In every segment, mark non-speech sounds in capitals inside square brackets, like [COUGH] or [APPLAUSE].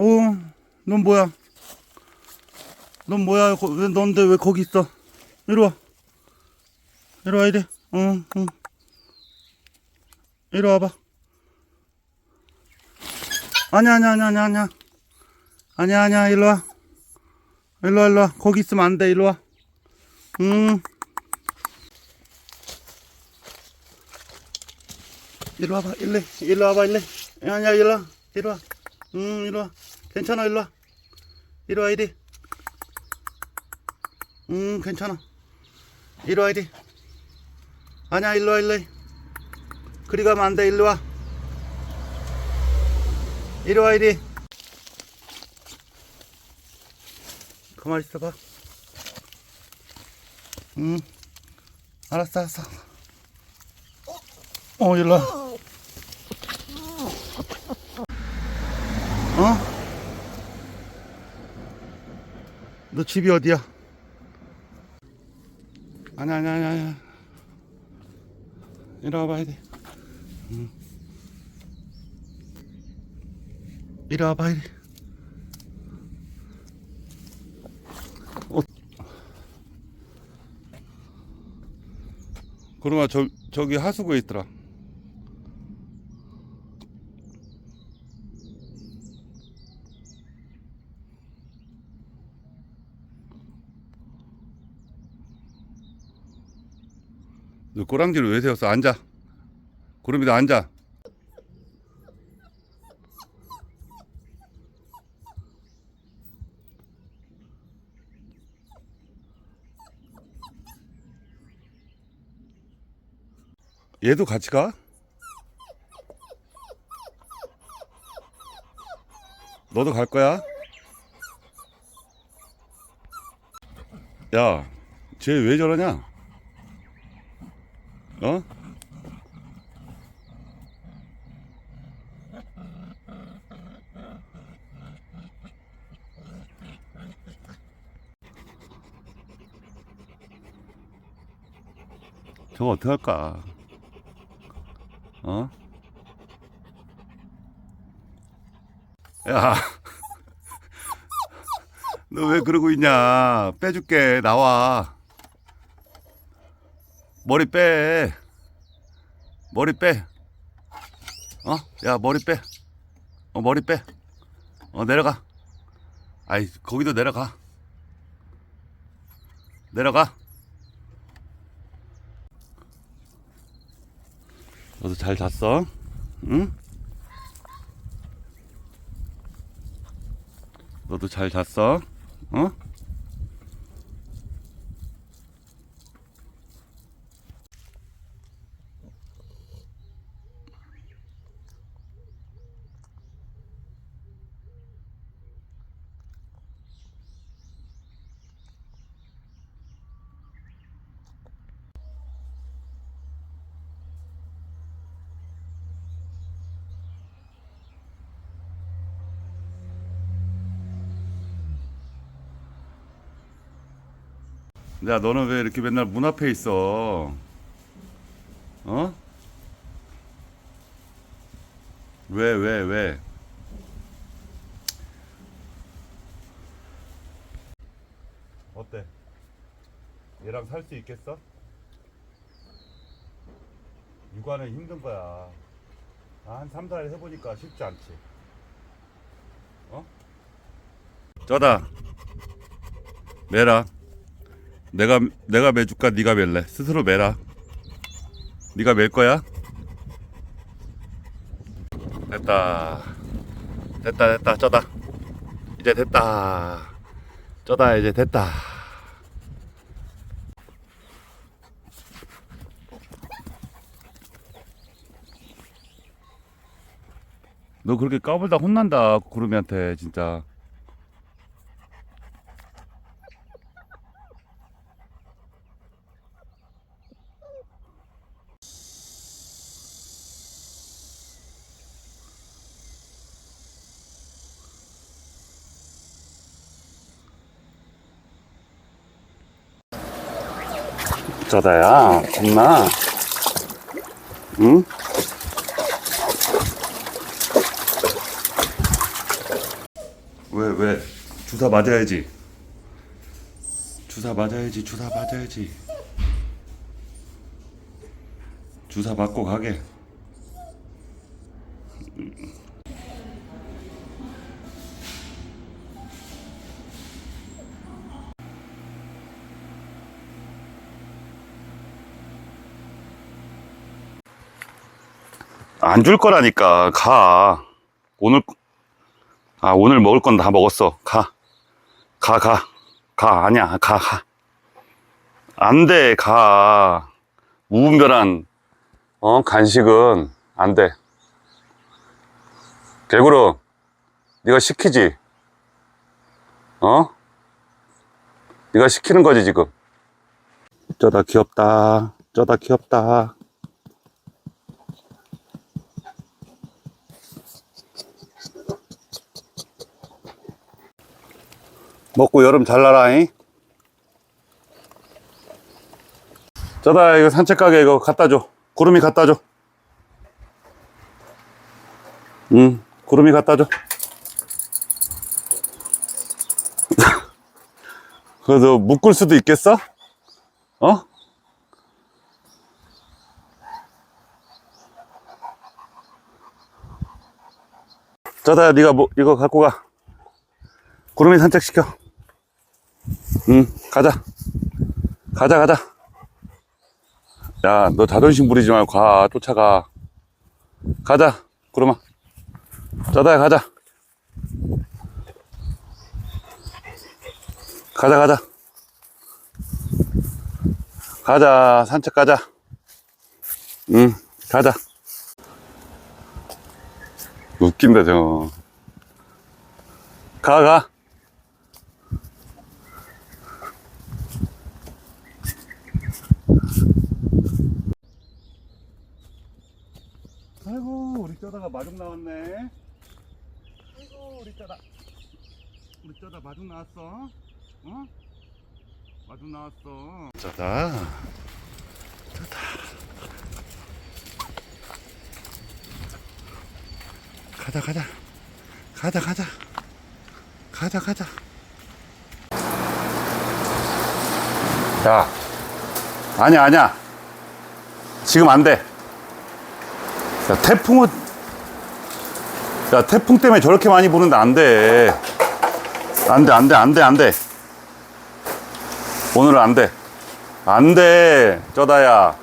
어, 넌 뭐야? 넌 뭐야? 거, 왜, 넌데 왜 거기 있어? 이리 와. 이리 와, 이리. 응, 응. 이리 와봐. 아니야, 아니야, 아니야, 아니야, 아니야. 아니야, 아니야, 일로 와. 일로 와, 일로 와. 거기 있으면 안 돼, 일로 와. 응. 일로 와봐, 일로, 일로 와봐, 일로. 아니야, 일로 와. 이리 와. 응, 이리 와. 괜찮아, 일로 와. 이리 와, 이리. 응, 괜찮아. 이리 와, 이리. 아니야, 일로 와, 일로. 그리 가면 안 돼, 일로 와. 이리 와, 이리. 가만히 있어봐. 응. 알았어, 알았어. 어, 일로 와. 어? 너 집이 어디야? 아니 아니 아니 아니 이리 와봐야 돼 응. 이리 와봐 이리 어. 그러면 저, 저기 하수구에 있더라 너 꼬랑지를 왜 세웠어? 앉아. 구름이다 앉아. 얘도 같이 가? 너도 갈 거야? 야, 쟤 왜 저러냐? 어? 저거 어떡할까? 어? 야, [LAUGHS] 너 왜 그러고 있냐? 빼줄게, 나와. 머리 빼. 머리 빼. 어? 야, 머리 빼. 어, 머리 빼. 어, 내려가. 아이, 거기도 내려가. 내려가. 너도 잘 잤어? 응? 너도 잘 잤어? 어? 야, 너는 왜 이렇게 맨날 문 앞에 있어? 어? 왜, 왜, 왜? 어때? 얘랑 살 수 있겠어? 육아는 힘든 거야. 아, 한 3, 4일 해보니까 쉽지 않지. 어? 쩌다. 매라. 내가 내가 매줄까? 네가 맬래. 스스로 매라. 네가 맬 거야? 됐다. 됐다 됐다. 쩌다. 이제 됐다. 쩌다 이제 됐다. 너 그렇게 까불다 혼난다 구름이한테 진짜 쩌다야 겁나 응? 왜, 왜? 주사 맞아야지. 주사 맞아야지, 주사 맞아야지. 주사 맞고 가게. 안 줄 거라니까, 가. 오늘, 아, 오늘 먹을 건 다 먹었어. 가. 가, 가. 가, 아니야. 가, 가. 안 돼, 가. 무분별한, 어, 간식은 안 돼. 개구름, 네가 시키지? 어? 네가 시키는 거지, 지금. 저다 귀엽다. 저다 귀엽다. 먹고 여름 잘 나라잉. 저다 이거 산책 가게 이거 갖다 줘. 구름이 갖다 줘. 응, 구름이 갖다 줘. [LAUGHS] 그래도 묶을 수도 있겠어? 어? 저다 네가 뭐 이거 갖고 가. 구름이 산책시켜. 응, 가자. 가자, 가자. 야, 너 자존심 부리지 말고 가. 쫓아가. 가자, 구름아. 자다야, 가자. 가자, 가자. 가자, 산책 가자. 응, 가자. 웃긴다, 저. 가, 가. 아이고 우리 쩌다가 마중 나왔네. 아이고 우리 쩌다. 우리 쩌다 마중 나왔어. 어? 마중 나왔어. 쩌다. 쩌다. 가자 가자. 가자 가자. 가자 가자. 야. 아니야 아니야. 지금 안돼 야, 태풍은, 야, 태풍 때문에 저렇게 많이 부는데 안 돼. 안 돼, 안 돼, 안 돼, 안 돼. 오늘은 안 돼. 안 돼, 쩌다야.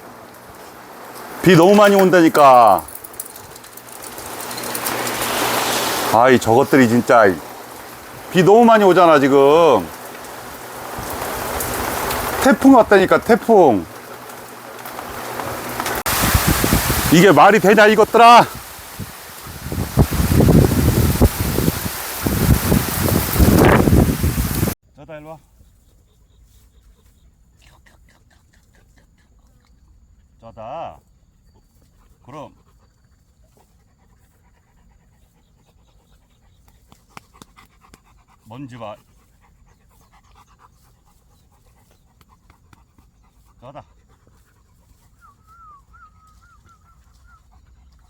비 너무 많이 온다니까. 아이, 저것들이 진짜. 비 너무 많이 오잖아, 지금. 태풍 왔다니까, 태풍. 이게 말이 되냐 이것들아? 자다 일로와. 자다. 그럼. 먼지 봐